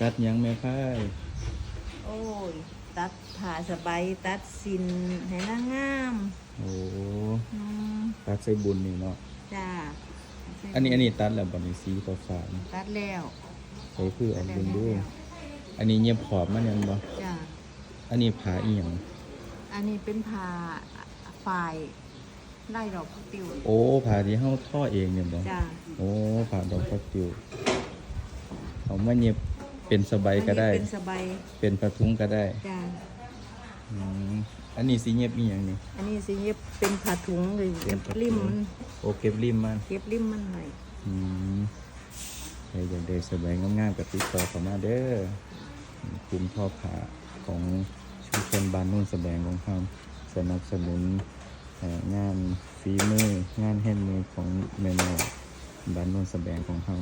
ตัดหยังแม่พายโอ้ย ตัดผ่าสบายตัดสินให้นางงามโอ้อืมตัดใส่บุญนี่เนาะจ้าอันนี้อันนี้ตัดแล้วบัดนี้สีฟ้าฟ้าๆนี่ตัดแล้วใส่เพื่อตัเอาดแล้วบุญตัดด้วยแล้วอันนี้เงียบขอบมันยังบ่จ้าอันนี้ผาอีหยังอันนี้เป็นผ่าฝ่ายไล่ดอกติวโอ้ผาที่เฮาท่อเองเนี่ยบ่จ้าโอ้ผาดอกฟักติวเอามาเงียบ เป็นสบายก็ได้ อันนี้เป็นสบายเป็นผ้าถุงก็ได้จ้าอืมอันนี้สีเงียบอีหยังนี่อันนี้สิเย็บเป็นผ้าถุงเลยเก็บริมมันโอเก็บริมมันเก็บริมมันหน่อยอืมใครอยากได้สบายงามๆกับติดต่อเข้ามาเด้อกลุ่มท่อผาของชุมชนบ้านนุ่นแสดงของเขาสนับสนุนเอ่องานฝีมืองานแฮนด์เมดของแม่ๆบ้านนุ่นแสดงของเขา